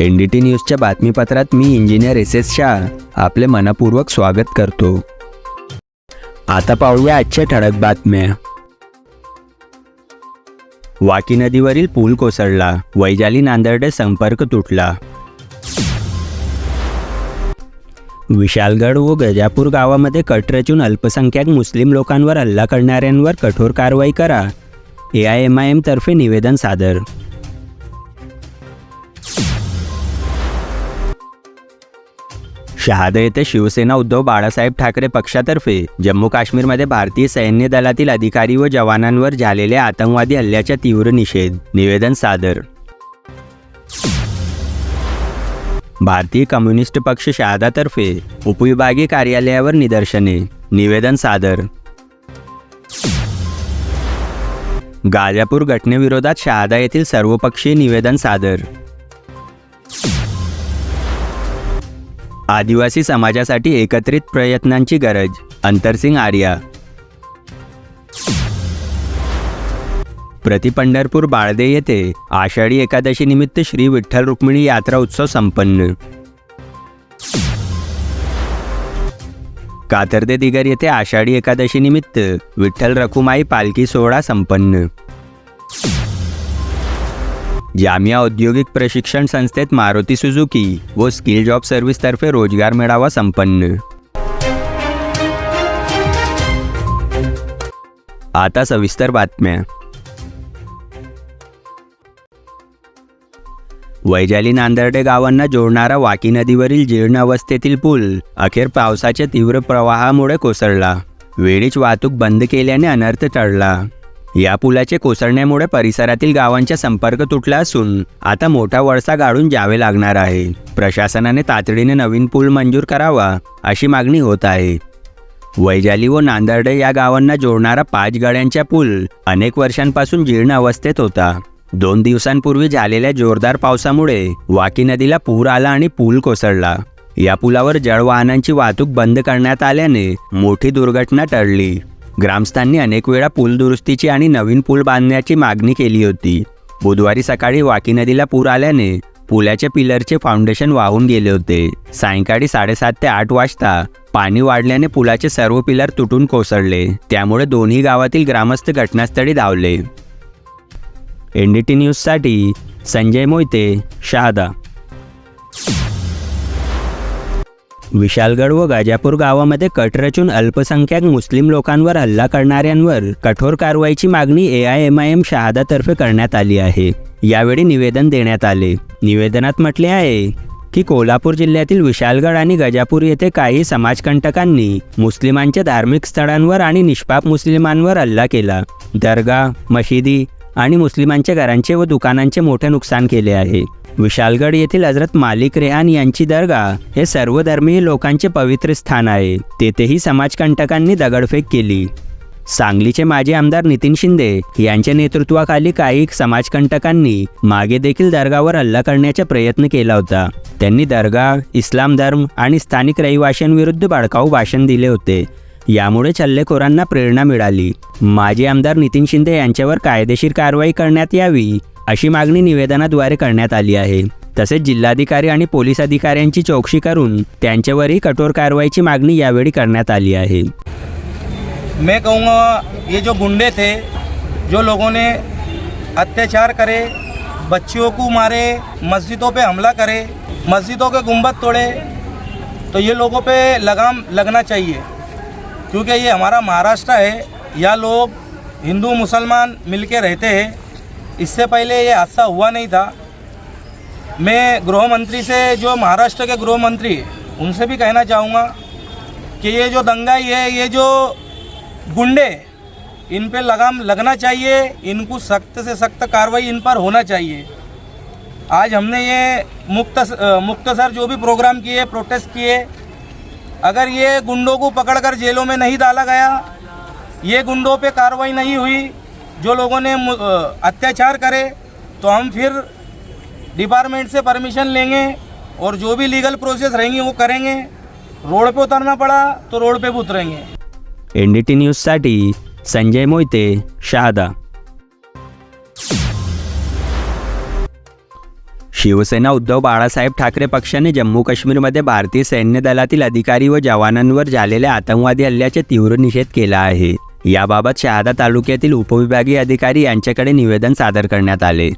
N D T न्यूजच्या बातमीपत्रात मी इंजिनियर एस एस शाह आपले मनपूर्वक स्वागत करतो. आता पाहूया आजच्या ठळक बातम्या. वाकी नदीवरील पूल कोसळला. वैजाली नांदर्डे संपर्क तुटला. विशालगड व गजापूर गावामध्ये कट रचून अल्पसंख्याक मुस्लिम लोकांवर हल्ला करणाऱ्यांवर कठोर कारवाई करा. ए आय एम आय एमतर्फे निवेदन सादर. शहादा येथे शिवसेना उद्धव बाळासाहेब ठाकरे पक्षातर्फे जम्मू काश्मीरमध्ये भारतीय सैन्य दलातील अधिकारी व जवानांवर झालेल्या आतंकवादी हल्ल्याच्या तीव्र निषेध. निवेदन सादर. भारतीय कम्युनिस्ट पक्ष शहादातर्फे उपविभागीय कार्यालयावर निदर्शने. निवेदन सादर. गाजापूर घटनेविरोधात शहादा येथील सर्वपक्षीय निवेदन सादर. आदिवासी समाजासाठी एकत्रित प्रयत्नांची गरज. अंतरसिंग आर्या. प्रति पंढरपूर बाळदे येथे आषाढी एकादशी निमित्त श्री विठ्ठल रुक्मिणी यात्रा उत्सव संपन्न. कातर्दे दिगर येथे आषाढी एकादशी निमित्त विठ्ठल रखुमाई पालखी सोहळा संपन्न. जामिया औद्योगिक प्रशिक्षण संस्थेत मारुती सुझुकी व स्किल जॉब सर्व्हिसतर्फे रोजगार मेळावा संपन्न. आता सविस्तर बातम्या. वैजाली नांदर्डे गावांना जोडणारा वाकी नदीवरील जीर्ण अवस्थेतील पूल अखेर पावसाच्या तीव्र प्रवाहामुळे कोसळला. वेळीच वाहतूक बंद केल्याने अनर्थ टळला. या पुलाचे कोसळण्यामुळे परिसरातील गावांचा संपर्क तुटला असून आता मोठा वळसा गाळून जावे लागणार आहे. प्रशासनाने तातडीने नवीन पूल मंजूर करावा अशी मागणी होत आहे. वैजाली व नांदर्डे या गावांना जोडणारा पाच गाड्यांचा पूल अनेक वर्षांपासून जीर्ण अवस्थेत होता. दोन दिवसांपूर्वी झालेल्या जोरदार पावसामुळे वाकी नदीला पूर आला आणि पूल कोसळला. या पुलावर जळवाहनांची वाहतूक बंद करण्यात आल्याने मोठी दुर्घटना टळली. ग्रामस्थांनी अनेक वेळा पूल दुरुस्तीची आणि नवीन पूल बांधण्याची मागणी केली होती. बुधवारी सकाळी वाकी नदीला पूर आल्याने पुलाच्या पिलरचे फाउंडेशन वाहून गेले होते. सायंकाळी साडेसात ते आठ वाजता पाणी वाढल्याने पुलाचे सर्व पिलर तुटून कोसळले. त्यामुळे दोन्ही गावातील ग्रामस्थ घटनास्थळी धावले. एनडीटी न्यूजसाठी संजय मोहिते शहादा. विशालगड व गाजापूर गावामध्ये कट रचून अल्पसंख्याक मुस्लिम लोकांवर हल्ला करणाऱ्यांवर कठोर कारवाईची मागणी A I M I M शहादातर्फे करण्यात आली आहे. यावेळी निवेदन देण्यात आले. निवेदनात म्हटले आहे की कोल्हापूर जिल्ह्यातील विशालगड आणि गजापूर येथे काही समाजकंटकांनी मुस्लिमांच्या धार्मिक स्थळांवर आणि निष्पाप मुस्लिमांवर हल्ला केला. दर्गा मशिदी आणि मुस्लिमांच्या घरांचे व दुकानांचे मोठे नुकसान केले आहे. विशालगड येथील हजरत मालिक रेहान यांची दर्गा हे सर्वधर्मीय लोकांचे पवित्र स्थान आहे. तेथेही समाजकंटकांनी दगडफेक केली. सांगलीचे माजी आमदार नितीन शिंदे यांच्या नेतृत्वाखाली काही समाजकंटकांनी मागे देखील दर्गावर हल्ला करण्याचा प्रयत्न केला होता. त्यांनी दर्गा इस्लाम धर्म आणि स्थानिक रहिवाशांविरुद्ध भडकाऊ भाषण दिले होते. यामुळे हल्लेखोरांना प्रेरणा मिळाली. माजी आमदार नितीन शिंदे यांच्यावर कायदेशीर कारवाई करण्यात यावी अशी मागणी निवेदनाद्वारे करण्यात आली आहे. तसेच जिल्हाधिकारी आणि पोलीस अधिकाऱ्यांची चौकशी करून त्यांच्यावरही कठोर कारवाईची मागणी यावेळी करण्यात आली आहे. मैं कहूँगा ये जो गुंडे थे जो लोगों ने अत्याचार करे बच्चियों को मारे मस्जिदों पे हमला करे मस्जिदों के गुंबद तोड़े तो ये लोगों पे लगाम लगना चाहिए। क्योंकि ये हमारा महाराष्ट्र है यहाँ लोग हिंदू, मुसलमान मिलके रहते हैं, इससे पहले ये हादसा हुआ नहीं था। मैं गृह मंत्री से, जो महाराष्ट्र के गृह मंत्री उनसे भी कहना चाहूँगा कि ये जो दंगाई है, ये जो गुंडे, इन पे लगाम लगना चाहिए, इनको सख्त से सख्त कार्रवाई इन पर होना चाहिए। आज हमने ये मुक्त मुक्तसर जो भी प्रोग्राम किए, प्रोटेस्ट किए अगर ये गुंडों को पकड़कर जेलों में नहीं डाला गया, ये गुंडों पे कार्रवाई नहीं हुई, जो लोगों ने अत्याचार करे तो हम फिर डिपार्टमेंट से परमिशन लेंगे और जो भी लीगल प्रोसेस रहेंगी वो करेंगे। रोड पे उतरना पड़ा तो रोड पे भी उतरेंगे। एन डी टी न्यूजसाठी संजय मोहिते शहादा। शिवसेना उद्धव बाळासाहेब ठाकरे पक्षाने जम्मू काश्मीरमध्ये भारतीय सैन्य दलातील अधिकारी व जवानांवर झालेल्या आतंकवादी हल्ल्याचे तीव्र निषेध केला आहे. याबाबत शहादा तालुक्यातील उपविभागीय अधिकारी यांच्याकडे निवेदन सादर करण्यात आले.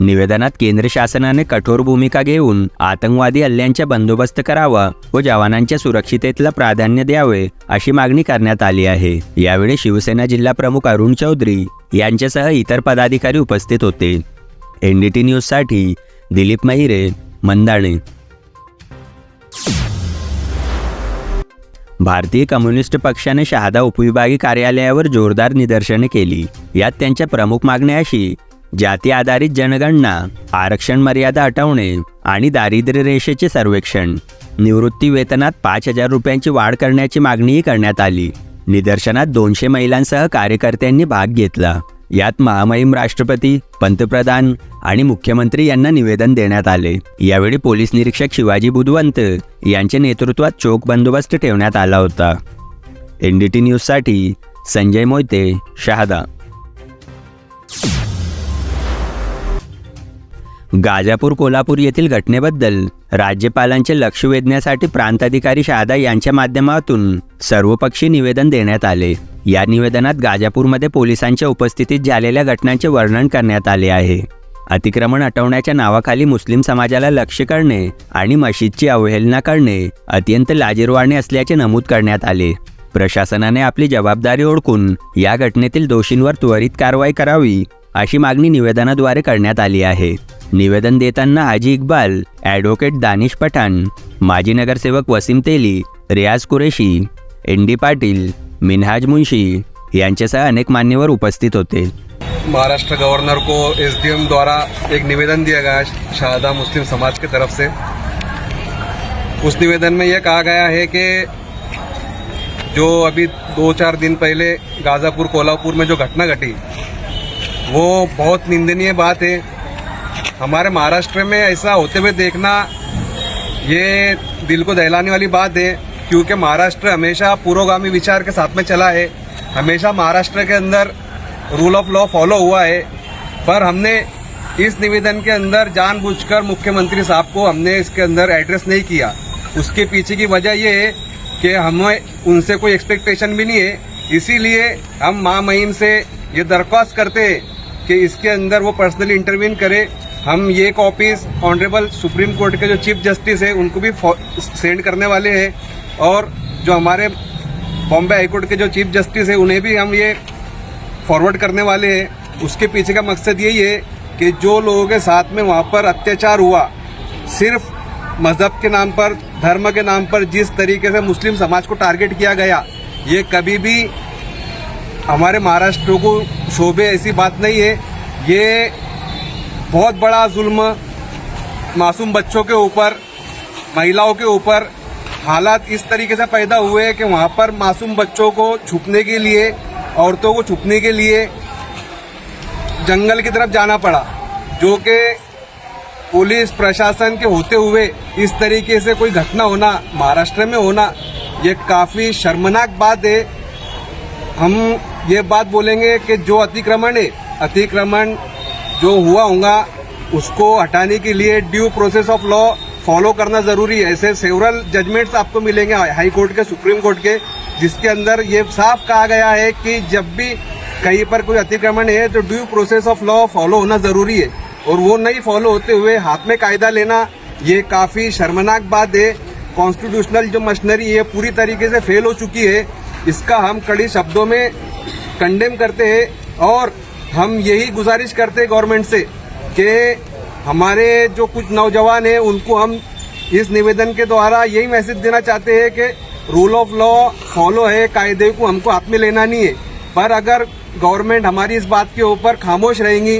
निवेदनात केंद्र शासनाने कठोर भूमिका घेऊन आतंकवादी हल्ल्यांचा बंदोबस्त करावा व जवानांच्या सुरक्षिततेला प्राधान्य द्यावे अशी मागणी करण्यात आली आहे. यावेळी शिवसेना जिल्हा प्रमुख अरुण चौधरी यांच्यासह इतर पदाधिकारी उपस्थित होते. एनडीटी न्यूजसाठी दिलीप महिरे मंदाणे. भारतीय कम्युनिस्ट पक्षाने शहादा उपविभागीय कार्यालयावर जोरदार निदर्शने केली. यात त्यांच्या प्रमुख मागण्या अशी जाती आधारित जनगणना आरक्षण मर्यादा हटवणे आणि दारिद्र्य रेषेचे सर्वेक्षण. निवृत्ती वेतनात पाच हजार रुपयांची वाढ करण्याची मागणीही करण्यात आली. निदर्शनात दोनशे महिलांसह कार्यकर्त्यांनी भाग घेतला. यात महामहिम राष्ट्रपती पंतप्रधान आणि मुख्यमंत्री यांना निवेदन देण्यात आले. यावेळी पोलीस निरीक्षक शिवाजी बुधवंत यांच्या नेतृत्वात चोख बंदोबस्त ठेवण्यात आला होता. एन डी टी न्यूजसाठी संजय मोहिते शहादा. गाजापूर कोल्हापूर येथील घटनेबद्दल राज्यपालांचे लक्ष वेधण्यासाठी प्रांताधिकारी शहादा यांच्या माध्यमातून सर्वपक्षीय निवेदन देण्यात आले. या निवेदनात गाजापूरमध्ये पोलिसांच्या उपस्थितीत झालेल्या घटनांचे वर्णन करण्यात आले आहे. अतिक्रमण हटवण्याच्या नावाखाली मुस्लिम समाजाला लक्ष करणे आणि मशीदची अवहेलना करणे अत्यंत लाजीरवाणे असल्याचे नमूद करण्यात आले. प्रशासनाने आपली जबाबदारी ओळखून या घटनेतील दोषींवर त्वरित कारवाई करावी अशी मागणी निवेदनाद्वारे करण्यात आली आहे. निवेदन देताना हाजी इक्बाल ॲडव्होकेट दानिश पठाण माजी नगरसेवक वसीम तेली रियाज कुरेशी एन डी पाटील मिनहाज मुंशी यांच्यासह अनेक मान्यवर उपस्थित होते. महाराष्ट्र गवर्नर को एस डी एम द्वारा एक निवेदन दिया गया शारदा मुस्लिम समाज की तरफ से। उस निवेदन में यह कहा गया है कि जो अभी दो चार दिन पहले गाज़ापुर कोल्हापुर में जो घटना घटी वो बहुत निंदनीय बात है। हमारे महाराष्ट्र में ऐसा होते हुए देखना ये दिल को दहलाने वाली बात है, क्योंकि महाराष्ट्र हमेशा पुरोगामी विचार के साथ में चला है। हमेशा महाराष्ट्र के अंदर रूल ऑफ़ लॉ फॉलो हुआ है। पर हमने इस निवेदन के अंदर जानबूझकर मुख्यमंत्री साहब को हमने इसके अंदर एड्रेस नहीं किया। उसके पीछे की वजह ये है कि हमें उनसे कोई एक्सपेक्टेशन भी नहीं है। इसीलिए हम महामहिम से ये दरख्वास्त करते हैं कि इसके अंदर वो पर्सनली इंटरवीन करे। हम ये कॉपीज ऑनरेबल सुप्रीम कोर्ट के जो चीफ जस्टिस है, उनको भी सेंड करने वाले हैं। और जो हमारे बॉम्बे हाईकोर्ट के जो चीफ जस्टिस है, उन्हें भी हम ये फॉरवर्ड करने वाले हैं। उसके पीछे का मकसद यही है कि जो लोगों के साथ में वहाँ पर अत्याचार हुआ, सिर्फ़ मज़हब के नाम पर, धर्म के नाम पर, जिस तरीके से मुस्लिम समाज को टारगेट किया गया, ये कभी भी हमारे महाराष्ट्र को शोभे, ऐसी बात नहीं है। ये बहुत बड़ा जुल्म मासूम बच्चों के ऊपर, महिलाओं के ऊपर हालात इस तरीके से पैदा हुए हैं कि वहाँ पर मासूम बच्चों को छुपने के लिए, औरतों को छुपने के लिए जंगल की तरफ़ जाना पड़ा, जो कि पुलिस, प्रशासन के होते हुए इस तरीके से कोई घटना होना, महाराष्ट्र में होना, ये काफ़ी शर्मनाक बात है। हम ये बात बोलेंगे कि जो अतिक्रमण है, अतिक्रमण जो हुआ होगा, उसको हटाने के लिए due process of law follow करना ज़रूरी है। ऐसे सेवरल जजमेंट्स आपको मिलेंगे हाई कोर्ट के, सुप्रीम कोर्ट के, जिसके अंदर ये साफ़ कहा गया है कि जब भी कहीं पर कोई अतिक्रमण है तो due process of law follow होना ज़रूरी है। और वो नहीं फॉलो होते हुए हाथ में कायदा लेना, ये काफ़ी शर्मनाक बात है। कॉन्स्टिट्यूशनल जो मशीनरी है, पूरी तरीके से फेल हो चुकी है। इसका हम कड़ी शब्दों में कंडेम करते हैं और हम यही गुजारिश करते हैं गवर्नमेंट से कि हमारे जो कुछ नौजवान हैं, उनको हम इस निवेदन के द्वारा यही मैसेज देना चाहते हैं कि रूल ऑफ़ लॉ फॉलो है, कायदे को हमको हाथ में लेना नहीं है। पर अगर गवर्नमेंट हमारी इस बात के ऊपर खामोश रहेंगी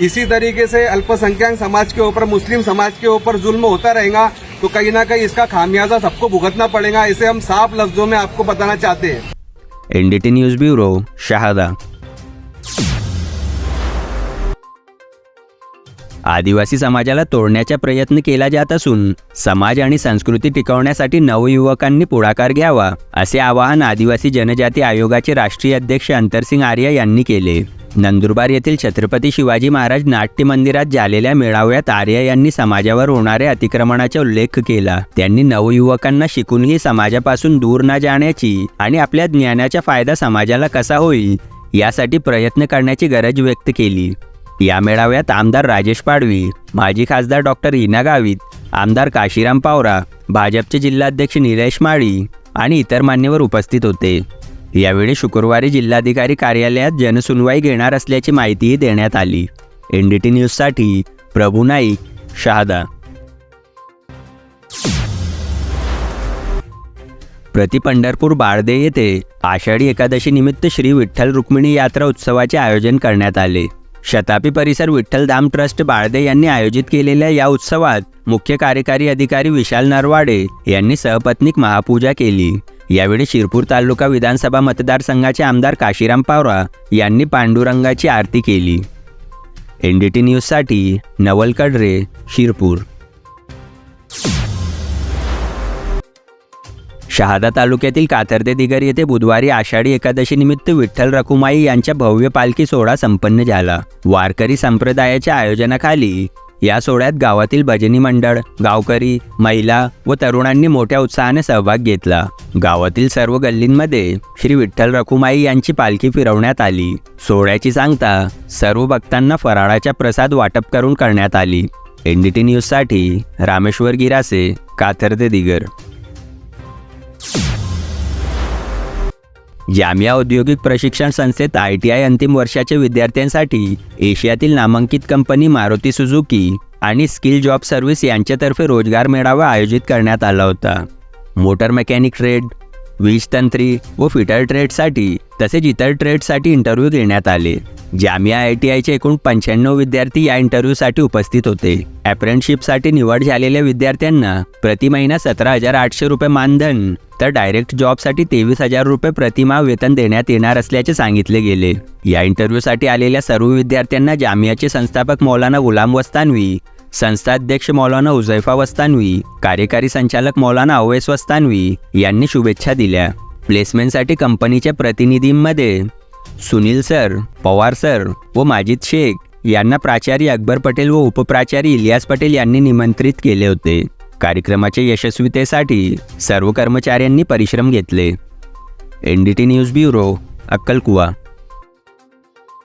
इसी तरीके से अल्पसंख्यक समाज के ऊपर मुस्लिम समाज के ऊपर जुल्म होता रहेगा तो कहीं ना कहीं इसका खामियाजा सबको भुगतना पड़ेगा इसे हम साफ लफ्जों में आपको बताना चाहते हैं। N D T news bureau Shahada. आदिवासी समाजाला तोडण्याचा प्रयत्न केला जात असून समाज आणि संस्कृती टिकवण्यासाठी नवयुवकांनी पुढाकार घ्यावा असे आवाहन आदिवासी जनजाती आयोगाचे राष्ट्रीय अध्यक्ष अंतरसिंग आर्य यांनी केले. नंदुरबार येथील छत्रपती शिवाजी महाराज नाट्य मंदिरात झालेल्या मेळाव्यात आर्य यांनी समाजावर होणाऱ्या अतिक्रमणाचा उल्लेख केला. त्यांनी नवयुवकांना शिकूनही समाजापासून दूर न जाण्याची आणि आपल्या ज्ञानाचा फायदा समाजाला कसा होईल यासाठी प्रयत्न करण्याची गरज व्यक्त केली. या मेळाव्यात आमदार राजेश पाडवी माजी खासदार डॉक्टर हिना गावित आमदार काशीराम पावरा भाजपचे जिल्हाध्यक्ष निलेश माळी आणि इतर मान्यवर उपस्थित होते. यावेळी शुक्रवारी जिल्हाधिकारी कार्यालयात जनसुनवाई घेणार असल्याची माहितीही देण्यात आली. एन डी टी न्यूजसाठी प्रभू नाईक शहादा. प्रति पंढरपूर बाळदे येथे आषाढी एकादशी निमित्त श्री विठ्ठल रुक्मिणी यात्रा उत्सवाचे आयोजन करण्यात आले. शतापी परिसर विठ्ठल धाम ट्रस्ट बाळदे यांनी आयोजित केलेल्या या उत्सवात मुख्य कार्यकारी अधिकारी विशाल नरवाडे यांनी सहपत्नीक महापूजा केली. यावेळी शिरपूर तालुका विधानसभा मतदारसंघाचे आमदार काशीराम पावरा यांनी पांडुरंगाची आरती केली. एन डी टी न्यूजसाठी नवल कडरे शिरपूर. शहादा तालुक्यातील कातर्दे दिगर येथे बुधवारी आषाढी एकादशीनिमित्त विठ्ठल रखुमाई यांच्या भव्य पालखी सोहळा संपन्न झाला. वारकरी संप्रदायाच्या आयोजनाखाली या सोहळ्यात गावातील भजनी मंडळ गावकरी महिला व तरुणांनी मोठ्या उत्साहाने सहभाग घेतला. गावातील सर्व गल्लींमध्ये श्री विठ्ठल रखुमाई यांची पालखी फिरवण्यात आली. सोहळ्याची सांगता सर्व भक्तांना फराळाचा प्रसाद वाटप करून करण्यात आली. एनडीटी न्यूजसाठी रामेश्वर गिरासे काथर्दे दिगर. जामिया औद्योगिक प्रशिक्षण संस्थेत आय टी आय अंतिम वर्षाच्या विद्यार्थ्यांसाठी एशियातील नामांकित कंपनी मारुती सुझुकी आणि स्किल जॉब सर्व्हिस यांच्यातर्फे रोजगार मेळावा आयोजित करण्यात आला होता. मोटर मेकॅनिक ट्रेड वीज तंत्री व फिटर ट्रेडसाठी तसेच इतर ट्रेडसाठी इंटरव्ह्यू घेण्यात आले. जामिया आय टी आयचे एकूण पंच्याण्णव विद्यार्थी या इंटरव्ह्यूसाठी उपस्थित होते. अप्रेंटशिपसाठी निवड झालेल्या विद्यार्थ्यांना प्रति महिना सतरा हजार आठशे रुपये मानधन तर डायरेक्ट जॉबसाठी तेवीस हजार रुपये प्रतिमा वेतन देण्यात येणार असल्याचे सांगितले गेले. या इंटरव्ह्यूसाठी आलेल्या सर्व विद्यार्थ्यांना जामियाचे संस्थापक मौलाना गुलाम वस्तानवी संस्थाध्यक्ष मौलाना उजैफा वस्तानवी कार्यकारी संचालक मौलाना अवैस वस्तानवी यांनी शुभेच्छा दिल्या. प्लेसमेंटसाठी कंपनीच्या प्रतिनिधींमध्ये सुनील सर पवार सर व माजिद शेख यांना प्राचार्य अकबर पटेल व उपप्राचार्य इलियास पटेल यांनी निमंत्रित केले होते. कार्यक्रमाच्या यशस्वीतेसाठी सर्व कर्मचाऱ्यांनी परिश्रम घेतले. N D T news bureau अक्कलकुवा.